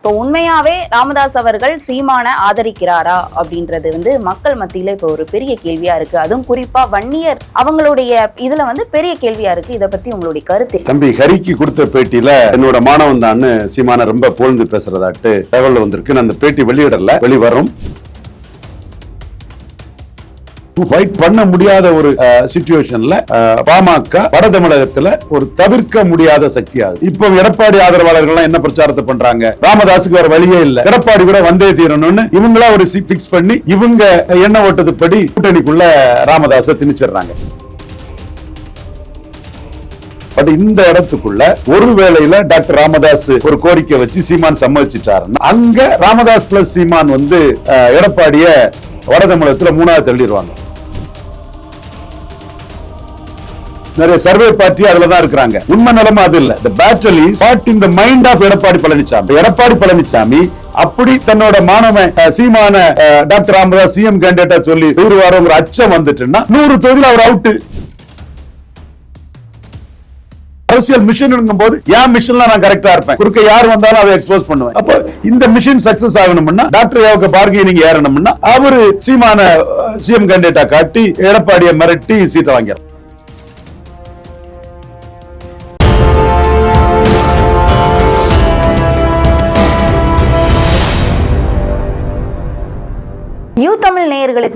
இப்போ உண்மையாவே ராமதாஸ் அவர்கள் சீமான ஆதரிக்கிறாரா அப்படின்றது வந்து மக்கள் மத்தியில இப்போ ஒரு பெரிய கேள்வியா இருக்கு. அதுவும் குறிப்பா வன்னியர் அவங்களுடைய இதுல வந்து பெரிய கேள்வியா இருக்கு. இத பத்தி உங்களுடைய கருத்து தம்பி ஹரிக்கு கொடுத்த பேட்டியில என்னோட மாணவன் தான் சீமான ரொம்ப புகழ்ந்து பேசுறதாட்டு தகவல் வந்திருக்கு. நான் அந்த பேட்டி வெளியிடல வெளிவரும். ஃபைட் பண்ண முடியாத ஒரு சுச்சுவேஷன்ல பாமக வட தமிழகத்துல ஒரு தவிர்க்க முடியாத சக்தி இப்ப இப்போ எடப்பாடி ஆதரவாளர்கள் என்ன பிரச்சாரத்தை பண்றாங்க? ராமதாஸுக்கு வேற வழியே இல்ல. எடப்பாடி கூட வந்தே தீரணும்னு இவங்களா ஒரு பிக்ஸ் பண்ணி இவங்க என்ன ஓட்டது படி கூட்டணிக்குள்ள ராமதாஸை திணிச்சிடுறாங்க. பட் இந்த இடத்துக்குள்ள ஒரு வேளையில டாக்டர் ராமதாஸ் ஒரு கோரிக்கை வச்சு சீமான் சம்மதிச்சிட்டாருன்னா அங்க ராமதாஸ் பிளஸ் சீமான் வந்து எடப்பாடிய வட தமிழகத்துல மூணாவது தள்ளிடுவாங்க. நிறைய சர்வே பார்ட்டி அதுல தான் இருக்கிறாங்க. உண்மை நிலைமை அது இல்ல. The battle is fought in the mind Edappadi Palaniswami Edappadi Palaniswami அப்படி தன்னோட மாணவன் சீமான டாக்டர் ராமதாஸ் சிஎம் கேண்டிடேட்டா சொல்லி தூர்வாரோங்கிற அச்சம் வந்துட்டுன்னா நூறு தொகுதியில் அவர் அவுட்டு அரசியல் மிஷன் போது என் மிஷன்ல நான் கரெக்டா இருப்பேன். குறுக்க யார் வந்தாலும் அதை எக்ஸ்போஸ் பண்ணுவேன். அப்ப இந்த மிஷின் சக்சஸ் ஆகணும்னா டாக்டர் யாவுக்கு பார்கெனிங் ஏறணும்னா அவரு சீமான சிஎம் கேண்டிடேட்டா காட்டி எடப்பாடியை மிரட்டி சீட்டை வாங்கிடுறார்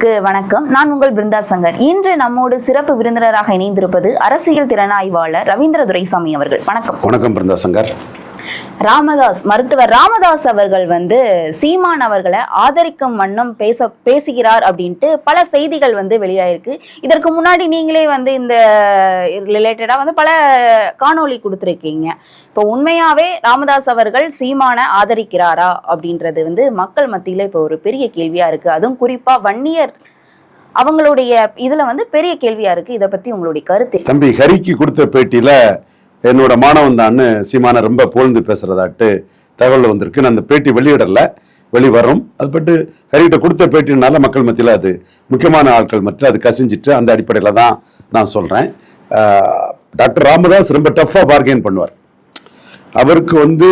நேயர்களுக்கு வணக்கம். நான் உங்கள் பிருந்தா சங்கர். இன்று நம்மோடு சிறப்பு விருந்தினராக இணைந்திருப்பது அரசியல் திறனாய்வாளர் ரவீந்திர துரைசாமி அவர்கள். வணக்கம். வணக்கம் பிருந்தா சங்கர். ராமதாஸ் மருத்துவர் ராமதாஸ் அவர்கள் வந்து சீமான் அவர்களை ஆதரிக்கும் வண்ணம் பேச பேசுகிறார் அப்படின்ட்டு பல செய்திகள் வந்து வெளியாயிருக்கு. இதற்கு முன்னாடி நீங்களே வந்து இந்த ரிலேட்டடா வந்து பல காணொளி கொடுத்துருக்கீங்க. இப்போ உண்மையாவே ராமதாஸ் அவர்கள் சீமான ஆதரிக்கிறாரா அப்படின்றது வந்து மக்கள் மத்தியில இப்போ ஒரு பெரிய கேள்வியா இருக்கு. அதுவும் குறிப்பா வன்னியர் அவங்களுடைய இதுல வந்து பெரிய கேள்வியா இருக்கு. இத பத்தி உங்களுடைய கருத்து தம்பி ஹரிக்கு கொடுத்த பேட்டியில என்னோட மாணவன் தான் சீமான ரொம்ப புகழ்ந்து பேசுறதாட்டு தகவல் வந்திருக்கு. நான் அந்த பேட்டி வெளியிடல வெளிவரும். அது பட்டு ஹரிகிட்ட கொடுத்த பேட்டினால மக்கள் மத்தியில் அது முக்கியமான ஆட்கள் மத்தியில் அது கசிஞ்சிட்டு அந்த அடிப்படையில் தான் நான் சொல்கிறேன் டாக்டர் ராமதாஸ் ரொம்ப டஃப்பாக பார்கெயின் பண்ணுவார். அவருக்கு வந்து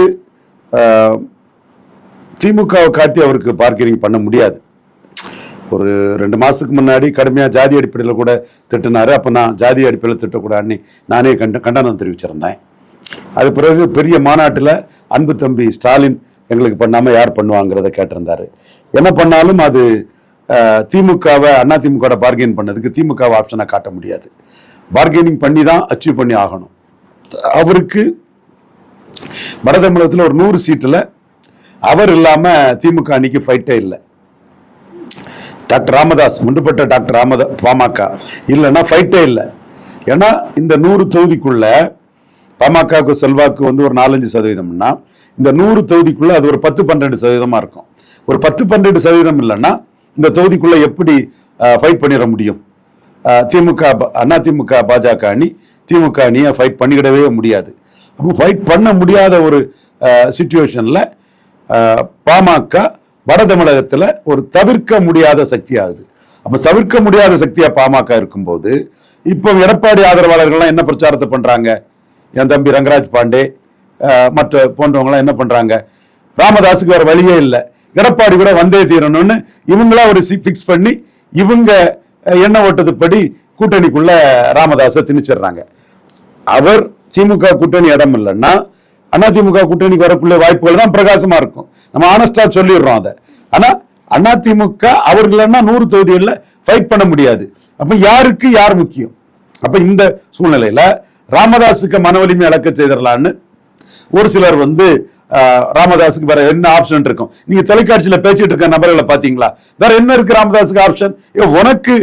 திமுகவை காட்டி அவருக்கு பார்கெனிங் பண்ண முடியாது. ஒரு ரெண்டு மாசத்துக்கு முன்னாடி கடுமையா ஜாதி அடிப்படையில் கூட திட்டினாரு. அப்ப நான் ஜாதி அடிப்படையில் திட்டக்கூடாதுன்னு நானே கண்ட கண்டனம் தெரிவிச்சிருந்தேன். அது பிறகு பெரிய மாநாட்டில் அன்பு தம்பி ஸ்டாலின் எங்களுக்கு பண்ணாமல் யார் பண்ணுவாங்கிறத கேட்டிருந்தாரு. என்ன பண்ணாலும் அது திமுகவை அண்ணா திமுக பார்கெயின் பண்ணதுக்கு திமுகவை ஆப்ஷனை காட்ட முடியாது. பார்கெனிங் பண்ணி தான் அச்சீவ் பண்ணி ஆகணும். அவருக்கு வடதமிழகத்தில் ஒரு நூறு சீட்டில் அவர் இல்லாமல் திமுக அன்னைக்கு ஃபைட்டே இல்லை. டாக்டர் ராமதாஸ் முண்டுபட்ட டாக்டர் ராமதா பாமக. இல்லைன்னா ஃபைட்டே இல்லை. ஏன்னா இந்த நூறு தொகுதிக்குள்ள பாமகவுக்கு செல்வாக்கு வந்து ஒரு நாலஞ்சு சதவீதம்னா இந்த நூறு தொகுதிக்குள்ள அது ஒரு பத்து பன்னெண்டு சதவீதமா இருக்கும். ஒரு பத்து பன்னெண்டு சதவீதம் இல்லைன்னா இந்த தொகுதிக்குள்ள எப்படி ஃபைட் பண்ணிட முடியும்? திமுக ப- அண்ணா திமுக பாஜக அணி திமுக அணியை ஃபைட் பண்ணிக்கிடவே முடியாது. அப்போ ஃபைட் பண்ண முடியாத ஒரு சுச்சுவேஷனில் பாமக வட தமிழகத்துல ஒரு தவிர்க்க முடியாத சக்தி ஆகுது அப்ப தவிர்க்க முடியாத சக்தியா பாமக இருக்கும்போது இப்போ எடப்பாடி ஆதரவாளர்கள்லாம் என்ன பிரச்சாரத்தை பண்றாங்க? என் தம்பி ரங்கராஜ் பாண்டே மற்ற போன்றவங்களாம் என்ன பண்றாங்க? ராமதாஸுக்கு வேற வழியே இல்லை. எடப்பாடி கூட வந்தே தீரணும்னு இவங்களா ஒரு பிக்ஸ் பண்ணி இவங்க எண்ண ஓட்டது படி கூட்டணிக்குள்ள ராமதாஸை திணிச்சிடுறாங்க. அவர் திமுக கூட்டணி இடம் இல்லைன்னா அதிமுக கூட்டணிக்கு வரக்கூடிய வாய்ப்புகள் தான் பிரகாசமா இருக்கும். நம்ம ஆனஸ்டா சொல்லிடுறோம் அதை. ஆனா அதிமுக அவர்கள்னா நூறு தொகுதிகளில் ஃபைட் பண்ண முடியாது. அப்ப யாருக்கு யார் முக்கியம்? அப்ப இந்த சூழ்நிலையில ராமதாஸுக்கு மன வலிமை இழக்க செய்திடலான்னு ஒரு சிலர் வந்து ஆஹ், ராமதாஸுக்கு வேற என்ன ஆப்ஷன் இருக்கும். நீங்க தொலைக்காட்சியில பேசிட்டு இருக்க நபர்களை பாத்தீங்களா? வேற என்ன இருக்கு ராமதாஸுக்கு ஆப்ஷன் உனக்கு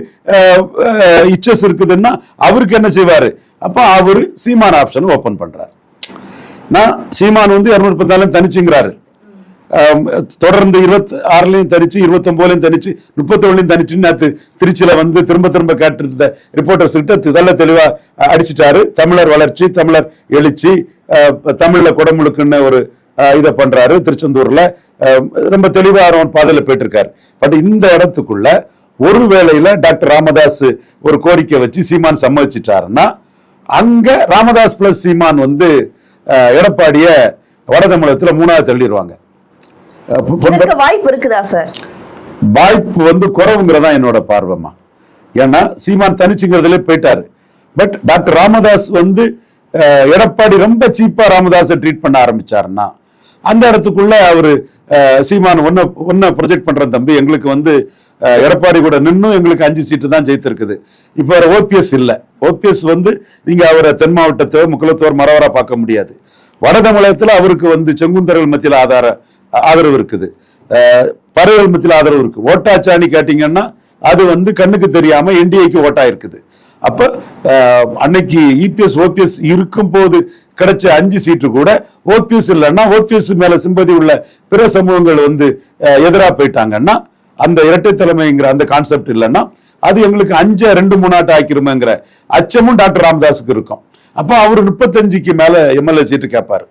இச்சஸ் இருக்குதுன்னா அவருக்கு என்ன செய்வாரு? அப்ப அவரு சீமான ஆப்ஷன் ஓபன் பண்றாரு. நான் சீமான் வந்து இரநூறு முப்பத்தாலும் தனிச்சுங்கிறாரு தொடர்ந்து இருபத்தி ஆறுலையும் தனிச்சு இருபத்தொம்போதுலையும் தனிச்சு முப்பத்தொன்னுலையும் தனிச்சுன்னு நேற்று திருச்சியில வந்து திரும்ப திரும்ப கேட்டு ரிப்போர்ட்டர்ஸ் கிட்ட தெல்ல தெளிவா அடிச்சிட்டாரு. தமிழர் வளர்ச்சி தமிழர் எழுச்சி தமிழில் தமிழ்ல குடமுழுக்குன்னு ஒரு இதை பண்றாரு திருச்செந்தூர்ல. ரொம்ப தெளிவா அவன் பாதையில போயிட்டு இருக்காரு பட் இந்த இடத்துக்குள்ள ஒரு வேளையில டாக்டர் ராமதாஸ் ஒரு கோரிக்கை வச்சு சீமான் சம்மதிச்சிட்டாருன்னா அங்க ராமதாஸ் பிளஸ் சீமான் வந்து எடப்பாடிய வட தமிழகத்துல மூணாவது தள்ளிடுவாங்க வாய்ப்பு இருக்குதா சார்? வாய்ப்பு வந்து குறவுங்கிறதா என்னோட பார்வைமா ஏன்னா சீமான் தனிச்சுங்கிறதுல போயிட்டாரு. பட் டாக்டர் ராமதாஸ் வந்து எடப்பாடி ரொம்ப சீப்பா ராமதாஸை ட்ரீட் பண்ண ஆரம்பிச்சாருன்னா அந்த இடத்துக்குள்ள அவரு சீமான் ஒன்ன ஒன்ன ப்ரொஜெக்ட் பண்ற தம்பி எங்களுக்கு வந்து எடப்பாடி கூட நின்னும் எங்களுக்கு அஞ்சு சீட்டு தான் ஜெயித்திருக்குது. இப்போ ஓபிஎஸ் இல்லை. ஓபிஎஸ் வந்து நீங்கள் அவரை தென் மாவட்டத்தை முக்கலத்தோர் மரவரா பார்க்க முடியாது. வட தமிழகத்தில் அவருக்கு வந்து செங்குந்தர்கள் மத்தியில் ஆதார ஆதரவு இருக்குது. பறவைகள் மத்தியில் ஆதரவு இருக்குது ஓட்டாச்சாணி கேட்டிங்கன்னா அது வந்து கண்ணுக்கு தெரியாமல் என்டிஏக்கு ஓட்டா இருக்குது அப்போ அன்னைக்கு இபிஎஸ் ஓபிஎஸ் இருக்கும் போது கிடைச்ச அஞ்சு சீட்டு கூட ஓபிஎஸ் இல்லைன்னா ஓபிஎஸ் மேல சிம்பதி உள்ள பிற சமூகங்கள் வந்து எதிராக போயிட்டாங்கன்னா அந்த இரட்டை தலைமைங்கிற அந்த கான்செப்ட் இல்லைன்னா அது எங்களுக்கு அஞ்சு ரெண்டு மூணாட்டு ஆக்கிருமேங்கிற அச்சமும் டாக்டர் ராமதாஸுக்கு இருக்கும். அப்போ அவர் முப்பத்தஞ்சுக்கு மேல எம்எல்ஏ சீட்டு கேட்பாரு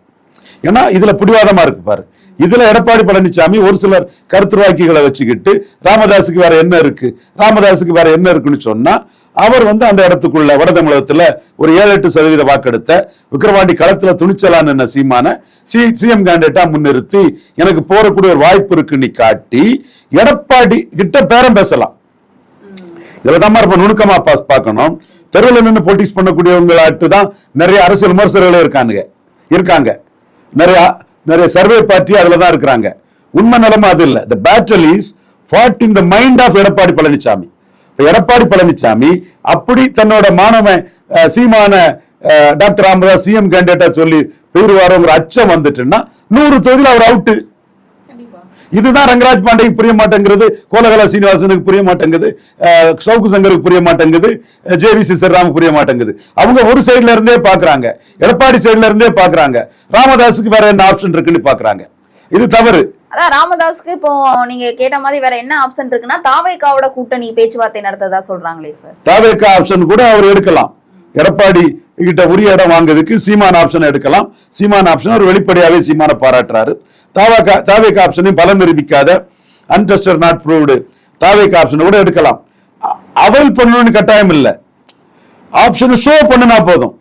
ஏன்னா இதுல பிடிவாதமா இருக்கு பாரு. இதுல எடப்பாடி பழனிசாமி ஒரு சிலர் கருத்துருவாக்கிகளை வச்சுக்கிட்டு ராமதாஸுக்கு வேற என்ன இருக்கு ராமதாஸுக்கு வேற என்ன இருக்குன்னு சொன்னா அவர் வந்து அந்த இடத்துக்குள்ள வட தமிழகத்துல ஒரு ஏழு எட்டு சதவீத வாக்கெடுத்த விக்கிரவாண்டி களத்துல துணிச்சலான்னு என்ன சீமான சி சிஎம் கேண்டிடேட்டா முன்னிறுத்தி எனக்கு போறக்கூடிய ஒரு வாய்ப்பு இருக்குன்னு காட்டி எடப்பாடி கிட்ட பேரம் பேசலாம். இதுலதான் இப்ப நுணுக்கமா பாஸ் பார்க்கணும். தெருவில் நின்று போட்டிஸ் பண்ணக்கூடியவங்களாட்டு தான் நிறைய அரசியல் விமர்சகர்களே இருக்கானுங்க இருக்காங்க. நிறைய நிறைய சர்வே பார்ட்டி அதுல தான் இருக்கிறாங்க. உண்மை நிலைமை அது இல்ல. The battle is fought in the mind of Edappadi Palaniswami Edappadi Palaniswami அப்படி தன்னோட மாணவன் சீமான டாக்டர் ராமதாஸ் சிஎம் கேண்டிடேட்டா சொல்லி போயிருவாரோங்கிற அச்சம் வந்துட்டுன்னா நூறு தொகுதியில் அவர் அவுட்டு இதுதான் ரங்கராஜ் பாண்டேக்கு புரிய மாட்டேங்கிறது கோலகலா சீனிவாசனுக்கு புரிய மாட்டேங்குது சவுக்கு சங்கருக்கு புரிய மாட்டேங்குது ஜேவிசி சிறராமுக்கு புரிய மாட்டேங்குது. அவங்க ஒரு சைடுல இருந்தே பாக்குறாங்க. எடப்பாடி சைடுல இருந்தே பாக்குறாங்க. ராமதாஸுக்கு வேற என்ன ஆப்ஷன் இருக்குன்னு பாக்குறாங்க. இது தவறு. அதான் ராமதாஸ்க்கு இப்போ நீங்க கேட்ட மாதிரி வேற என்ன ஆப்ஷன் இருக்குன்னா தாவைக்காவோட கூட்டணி பேச்சுவார்த்தை நடத்ததா சொல்றாங்களே சார். தாவேக்கா ஆப்ஷன் கூட அவர் எடுக்கலாம். எடப்பாடி கிட்ட உரிய இடம் வாங்குறதுக்கு சீமான் ஆப்ஷன் எடுக்கலாம். சீமான ஆப்ஷன் அவர் வெளிப்படையாகவே சீமான பாராட்டுறாரு. தாவாக்கா தாவேக்கா ஆப்ஷனையும் பலம் நிரூபிக்காத அன்டெஸ்டர் நாட் ப்ரூவ்டு தாவேக்கா ஆப்ஷன் கூட எடுக்கலாம். அவல் பண்ணணும்னு கட்டாயம் இல்லை. ஆப்ஷனை ஷோ பண்ணுனா போதும்.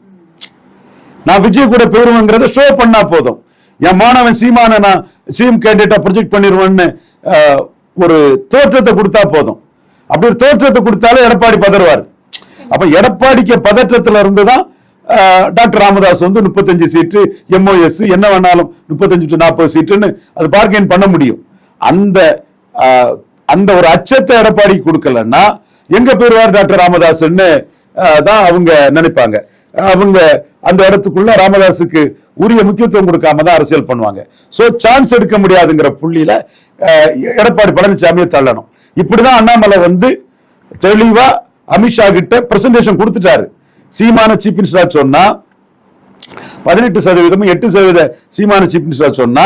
நான் விஜய் கூட போயிருவேங்கிறத ஷோ பண்ணா போதும். என் மாணவன் சீமான நான் சீம் கேண்டிடேட்டா ப்ரொஜெக்ட் பண்ணிடுவேன்னு ஒரு தோற்றத்தை கொடுத்தா போதும். அப்படி ஒரு தோற்றத்தை கொடுத்தாலே எடப்பாடி பதறுவார். அப்ப எடப்பாடிக்கு பதற்றத்துல இருந்து தான் டாக்டர் ராமதாஸ் வந்து முப்பத்தஞ்சு சீட்டு எம்ஓஎஸ் என்ன வேணாலும் முப்பத்தஞ்சு டு நாற்பது சீட்டுன்னு அது பார்கெயின் பண்ண முடியும். அந்த அந்த ஒரு அச்சத்தை எடப்பாடிக்கு கொடுக்கலன்னா எங்க போயிருவார் டாக்டர் ராமதாஸ்ன்னு தான் அவங்க நினைப்பாங்க. அவங்க அந்த இடத்துக்குள்ள ராமதாஸுக்கு உரிய முக்கியத்துவம் கொடுக்காம தான் அரசியல் பண்ணுவாங்க. ஸோ சான்ஸ் எடுக்க முடியாதுங்கிற புள்ளியில எடப்பாடி பழனிசாமியை தள்ளணும். இப்படிதான் அண்ணாமலை வந்து தெளிவா அமித்ஷா கிட்ட பிரசன்டேஷன் கொடுத்துட்டாரு. சீமான சீஃப் மினிஸ்டரா சொன்னா பதினெட்டு சதவீதம் எட்டு சதவீத சீமான சீஃப் மினிஸ்டரா சொன்னா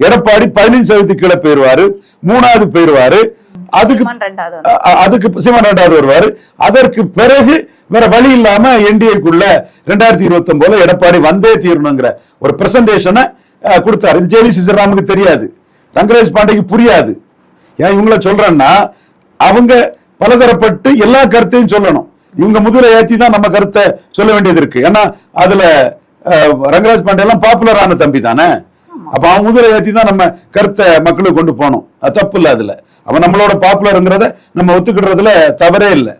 எடப்பாடி பதினஞ்சு சதவீதத்துக்கு கீழே போயிருவாரு மூணாவது போயிருவாரு அதுக்கு அதுக்கு சீமான் ரெண்டாவது வருவாரு. அதற்கு பிறகு வேற வழி இல்லாம என்டிஏக்குள்ள ரெண்டாயிரத்தி இருபத்தி ஒன்பதுல எடப்பாடி வந்தே தீரணுங்கிற ஒரு பிரசன்டேஷனை கொடுத்தாரு. இது ஜேவி சிசராமுக்கு தெரியாது. ரங்கராஜ் பாண்டேக்கு புரியாது. ஏன் இவங்கள சொல்றேன்னா அவங்க பலதரப்பட்டு எல்லா கருத்தையும் சொல்லணும். இவங்க முதுரை ஏத்தி தான் நம்ம கருத்தை சொல்ல வேண்டியது இருக்கு. ஏன்னா அதுல ரங்கராஜ் பாண்டே எல்லாம் பாப்புலரான தம்பி தானே? அப்ப அவன் முதிரை ஏத்தி தான் நம்ம கருத்தை மக்களுக்கு கொண்டு போகணும். அது தப்பு இல்ல அதுல. அவன் நம்மளோட பாப்புலருங்கிறத நம்ம ஒத்துக்கிடுறதுல தவறே இல்லை.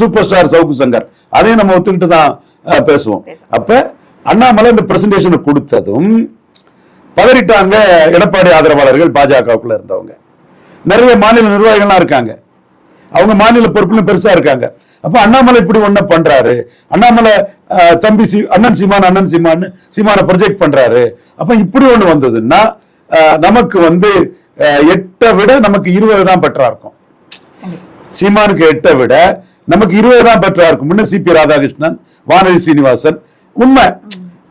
Super star Savukku Shankar. அதையும் நம்ம ஒத்துக்கிட்டு தான் பேசுவோம். அப்ப அண்ணாமலை இந்த பிரசன்டேஷனை கொடுத்ததும் பதறிட்டாங்க எடப்பாடி ஆதரவாளர்கள் பாஜகவுக்குள்ள இருந்தவங்க. நிறைய மாநில நிர்வாகிகள்லாம் இருக்காங்க. அவங்க மாநில பொறுப்புலையும் பெருசா இருக்காங்க. அப்ப அண்ணாமலை இப்படி ஒண்ணு பண்றாரு. அண்ணாமலை தம்பி சி அண்ணன் சீமான் அண்ணன் சீமான்னு சீமான ப்ரொஜெக்ட் பண்றாரு. அப்ப இப்படி ஒண்ணு வந்ததுன்னா நமக்கு வந்து எட்டை விட நமக்கு இருபது தான் பெற்றா இருக்கும். சீமானுக்கு எட்டை விட நமக்கு இருபது தான் பெற்றா இருக்கும். முன்ன சிபி ராதாகிருஷ்ணன் வானதி சீனிவாசன் உண்மை.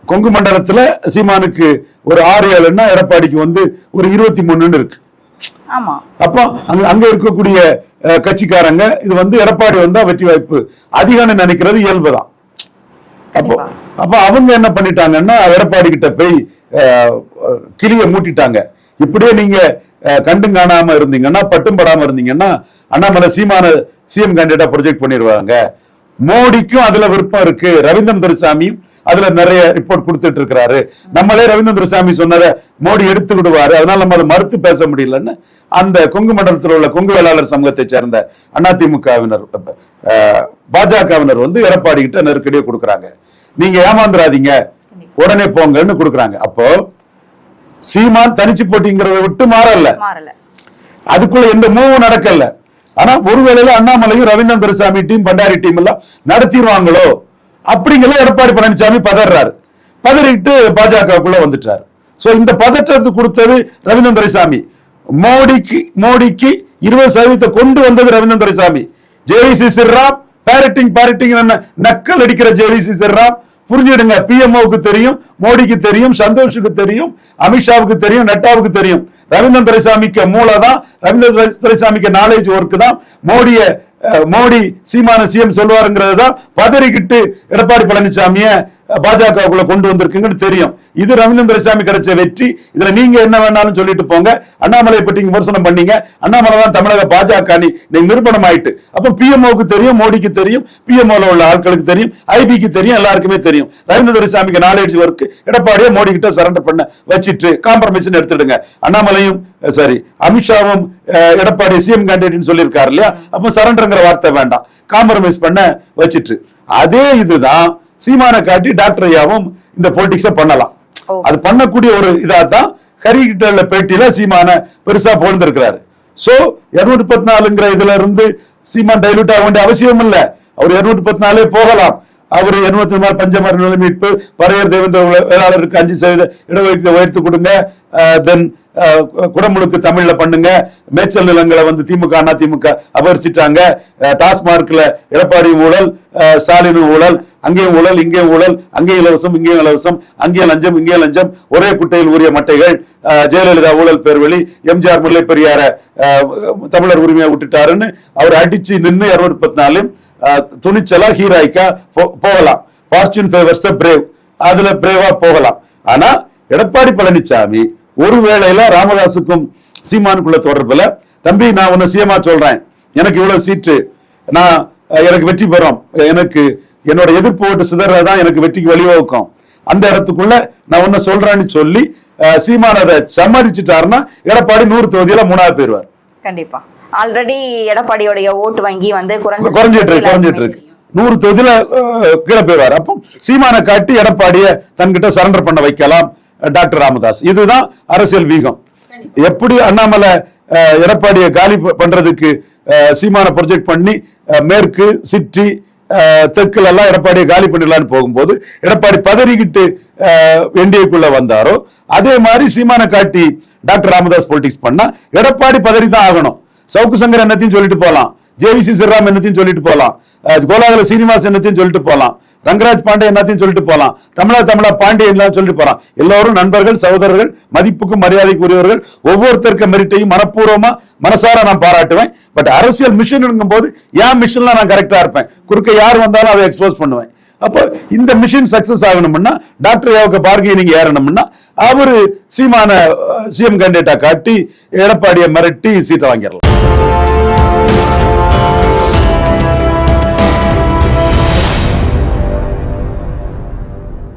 கொங்கு மண்டலத்துல சீமானுக்கு ஒரு ஆறு ஏழுன்னா எடப்பாடிக்கு வந்து ஒரு இருபத்தி மூணுன்னு இருக்கு. அப்போ அங்க இருக்கக்கூடிய கட்சிக்காரங்க இது வந்து எடப்பாடி வந்தா வெற்றி வாய்ப்பு அதிகம்னு நினைக்கிறது இயல்புதான். அப்போ அப்போ அவங்க என்ன பண்ணிட்டாங்கன்னா எடப்பாடி கிட்ட போய் கிளிய மூட்டிட்டாங்க. இப்படியே நீங்க கண்டும் காணாம இருந்தீங்கன்னா பட்டும் படாம இருந்தீங்கன்னா அண்ணாமலை சீமான சிஎம் கேண்டிடேட்டா ப்ரொஜெக்ட் பண்ணிடுவாங்க மோடிக்கும் அதுல விருப்பம் இருக்கு ரவீந்திரன் துரைசாமியும் அதுல நிறைய ரிப்போர்ட் கொடுத்துட்டு இருக்கிறாரு நம்மளே ரவீந்திர சாமி சொன்னதை மோடி எடுத்து விடுவாரு. அதனால நம்ம அதை மறுத்து பேச முடியலன்னு அந்த கொங்கு மண்டலத்தில் உள்ள கொங்கு வேளாளர் சமூகத்தை சேர்ந்த அதிமுகவினர் பாஜகவினர் வந்து எடப்பாடி கிட்ட நெருக்கடியை கொடுக்குறாங்க. நீங்க ஏமாந்துராதீங்க உடனே போங்கன்னு கொடுக்குறாங்க. அப்போ சீமான் தனிச்சு போட்டிங்கிறத விட்டு மாறல. மாறல. அதுக்குள்ள எந்த மூவும் நடக்கல. ஆனா ஒருவேளையில அண்ணாமலையும் ரவீந்திரன் துரைசாமி டீம் பண்டாரி டீம் எல்லாம் நடத்திடுவாங்களோ? அப்படிங்கிற எடப்பாடி பழனிசாமி பதறாரு. பதறிட்டு பாஜகவுக்குள்ள வந்துட்டாரு. சோ இந்த பதற்றத்தை கொடுத்தது ரவீந்திரன் துரைசாமி மோடிக்கு மோடிக்கு இருபது சதவீதத்தை கொண்டு வந்தது Ravindran Duraisamy JVC Sriram parroting parroting நக்கல் அடிக்கிற ஜேவிசி சிர்ராம் புரிஞ்சிடுங்க பிஎம்ஓக்கு தெரியும் மோடிக்கு தெரியும் சந்தோஷுக்கு தெரியும் அமித்ஷாவுக்கு தெரியும் நட்டாவுக்கு தெரியும். ரவீந்திரன் துரைசாமிக்கு மூளைதான் ரவீந்திர துரைசாமிக்கு நாலேஜ் ஒர்க் தான். மோடிய மோடி சீமான சிஎம் சொல்லுவாருங்கிறது தான் பதறிக்கிட்டு எடப்பாடி பழனிசாமிய பாஜகவுக்குள்ள கொண்டு வந்திருக்குங்கன்னு தெரியும். இது ரவீந்திர சாமி கிடைச்ச வெற்றி. இதுல நீங்க என்ன வேணாலும் சொல்லிட்டு போங்க. அண்ணாமலை பற்றி நீங்க விமர்சனம் பண்ணீங்க. அண்ணாமலை தான் தமிழக பாஜக அணி நிரூபணம் ஆயிட்டு அப்ப பிஎம்ஓக்கு தெரியும் மோடிக்கு தெரியும் பிஎம்ஓல உள்ள ஆட்களுக்கு தெரியும் ஐபிக்கு தெரியும் எல்லாருக்குமே தெரியும். ரவீந்திர சாமிக்கு நாலேஜ் ஒர்க் எடப்பாடியை மோடி கிட்ட சரண்டர் பண்ண வச்சிட்டு காம்ப்ரமைஸ் எடுத்துடுங்க. அண்ணாமலையும் சாரி அமித்ஷாவும் எடப்பாடி சிஎம் கேண்டிடேட் சொல்லியிருக்காரு இல்லையா? அப்ப சரண்டர்ங்கிற வார்த்தை வேண்டாம். காம்ப்ரமைஸ் பண்ண வச்சிட்டு. அதே இதுதான் சீமான காட்டி டாக்டர் ஐயாவும் இந்த பொலிட்டிக்ஸ பண்ணலாம். அது பண்ணக்கூடிய ஒரு இதா தான் ஹரிகிட்ட உள்ள பேட்டியில சீமான பெருசா புகழ்ந்திருக்கிறாரு. சோ இருநூற்றி பத்தி நாலுங்கிற இதுல இருந்து சீமான் டைலூட் ஆக வேண்டிய அவசியம் இல்ல. அவர் இருநூற்றி பத்தி நாலே போகலாம். அவர் இருநூத்தி நாலு பஞ்சமர நிலை மீட்பு பறையர் தேவேந்திர வேளாளருக்கு அஞ்சு சதவீத இடஒதுக்கீடு உயர்த்தி கொடுங்க. தென் குடமுழுக்கு தமிழ்ல பண்ணுங்க. மேய்ச்சல் நிலங்களை வந்து திமுக அண்ணா திமுக அபகரிச்சிட்டாங்க டாஸ்மார்க்ல எடப்பாடி ஊழல் அஹ், ஸ்டாலின் ஊழல் அங்கேயும் ஊழல் இங்கேயும் ஊழல் அங்கேயும் இலவசம் இங்கேயும் இலவசம் அங்கேயும் லஞ்சம் இங்கேயும் லஞ்சம் ஒரே குட்டையில் உரிய மட்டைகள் அஹ், ஜெயலலிதா ஊழல் பேர்வழி எம்ஜிஆர் முல்லை பெரியார தமிழர் உரிமையை விட்டுட்டாருன்னு அவர் அடிச்சு நின்று இருநூத்தி பத்தி நாலும் துணிச்சலா ஹீராய்க்கா போ- போகலாம். ஃபார்ச்சூன் ஃபேவர்ஸ் த பிரேவ் அதுல பிரேவா போகலாம். ஆனா எடப்பாடி பழனிசாமி ஒரு வேளையில ராமதாசுக்கும் சீமானுக்குள்ள தொடர்புல தம்பி நான் உன்னை சிஎமா சொல்றேன். எனக்கு இவ்வளவு சீட்டு. நான் எனக்கு வெற்றி பெறும். எனக்கு என்னோட எதிர்ப்பு ஓட்டு சிதறதான் எனக்கு வெற்றிக்கு வழிவகுக்கும். அந்த இடத்துக்குள்ள நான் உன்னை சொல்றேன்னு சொல்லி சீமான் அதை சம்மதிச்சுட்டாருன்னா எடப்பாடி நூறு தொகுதியில மூணாவது போயிருவார். கண்டிப்பா. ஆல்ரெடி எடப்பாடியோடைய ஓட்டு வங்கி வந்து குறைஞ்சு குறைஞ்சிட்டு இருக்கு குறைஞ்சிட்டு இருக்கு. நூறு தொகுதியில கீழே போயிடுவார் அப்போ சீமானை காட்டி எடப்பாடிய தன்கிட்ட சரண்டர் பண்ண வைக்கலாம். டாக்டர் ராமதாஸ். இதுதான் அரசியல் வீகம். எப்படி அண்ணாமலை எடப்பாடியை காலி பண்றதுக்கு சீமான ப்ரொஜெக்ட் பண்ணி மேற்கு சிட்டி தெற்குல எல்லாம் எடப்பாடியை காலி பண்ணிடலான்னு போகும்போது எடப்பாடி பதறிக்கிட்டு என்டிஏக்குள்ள வந்தாரோ அதே மாதிரி சீமானை காட்டி டாக்டர் ராமதாஸ் பொலிட்டிக்ஸ் பண்ணா எடப்பாடி பதறி தான் ஆகணும். சவுக்கு சங்கர் என்னத்தையும் சொல்லிட்டு போகலாம் ஜேவிசி சிறராம் என்னத்தையும் சொல்லிட்டு போகலாம் கோலாகல சீனிவாஸ் என்னத்தையும் சொல்லிட்டு போகலாம் ரங்கராஜ் பாண்டே எல்லாத்தையும் சொல்லிட்டு போகலாம் தமிழா தமிழா பாண்டே எல்லாம் சொல்லிட்டு போறான் எல்லோரும் நண்பர்கள் சகோதரர்கள் மதிப்புக்கும் மரியாதைக்கு உரியவர்கள் ஒவ்வொருத்தருக்கு மெரிட்டையும் மனப்பூர்வமா மனசார நான் பாராட்டுவேன். பட் அரசியல் மிஷன் போது என் மிஷன்ல நான் கரெக்டா இருப்பேன். குறுக்க யார் வந்தாலும் அதை எக்ஸ்போஸ் பண்ணுவேன். அப்போ இந்த மிஷின் சக்சஸ் ஆகணும்னா டாக்டர் யாவுக்கு பார்கெனிங் ஏறணும்னா அவரு சீமான சிஎம் கேண்டிடேட்டா காட்டி எடப்பாடியை மிரட்டி சீட்டை வாங்கிடலாம்.